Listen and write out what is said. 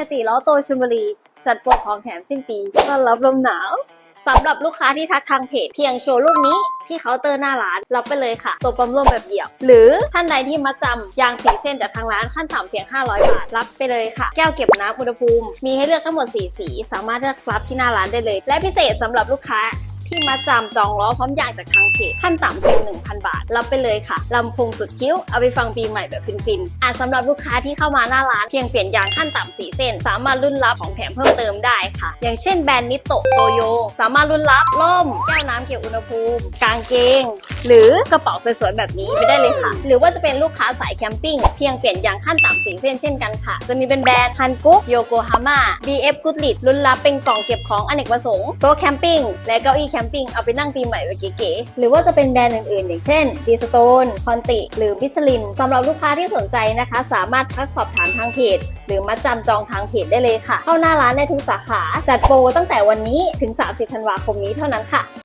ยติล้อโตชลบุรีจัดโปรของแถมสิ้นปีต้อนรับลมหนาวสำหรับลูกค้าที่ทักทางเพจเพียงโชว์รูปนี้ที่เคาน์เตอร์หน้าร้านรับไปเลยค่ะ ตัวปั๊มลมแบบเดี่ยว หรือท่านใดที่มาจำยางสีเส้นจากทางร้านขั้นต่ำเพียง 500 บาท รับไปเลยค่ะ แก้วเก็บน้ำอุณหภูมิ มีให้เลือกทั้งหมด 4 สี สามารถเลือกรับที่หน้าร้านได้เลย และพิเศษสำหรับลูกค้า ที่มาจำจองล้อพร้อมยางจากทางเพจขั้นต่ำเพียง1,000 บาท รับไปเลยค่ะลำโพงสุดคิ้ว เอาไปฟังปีใหม่แบบฟินๆอะสำหรับลูกค้าที่เข้ามาหน้าร้านเพียงเปลี่ยนยางขั้นต่ำสีเส้น สามารถรุ่นรับของแถมเพิ่มเติมได้ค่ะ อย่างเช่นแบรนด์นิโตโตโย สามารถรุ่นรับล่มแก้วน้ำเก็บอุณหภูมิ กางเกงหรือกระเป๋าสวยๆแบบนี้ไปได้เลยค่ะ หรือว่าจะเป็นลูกค้าสายแคมปิ้งเพียงเปลี่ยนยางขั้นต่ำสีเส้นเช่นกันค่ะ จะมีเป็นแบรนด์ฮันกุ๊กโยโกฮาม่า BF g o o d l i t รุ่นรับเป็นกล่องเก็บของอเนกประสงค์โต๊ะแคมปิ้งและเก้าอี้แคมปิ้งเอาไปนั่งปีใหม่ไว้เก๋ๆหรือว่าจะเป็นแบรนด์อื่นๆ อย่างเช่นดีสโตนคอนติหรือบิสลินสำหรับลูกค้าที่สนใจนะคะ สามารถทักสอบถามทางเพจหรือมาจำจองทางเพจได้เลยค่ะ เข้าหน้าร้านได้ทุกสาขา จัดโปรตั้งแต่วันนี้ถึง 30 ธันวาคมนี้เท่านั้นค่ะ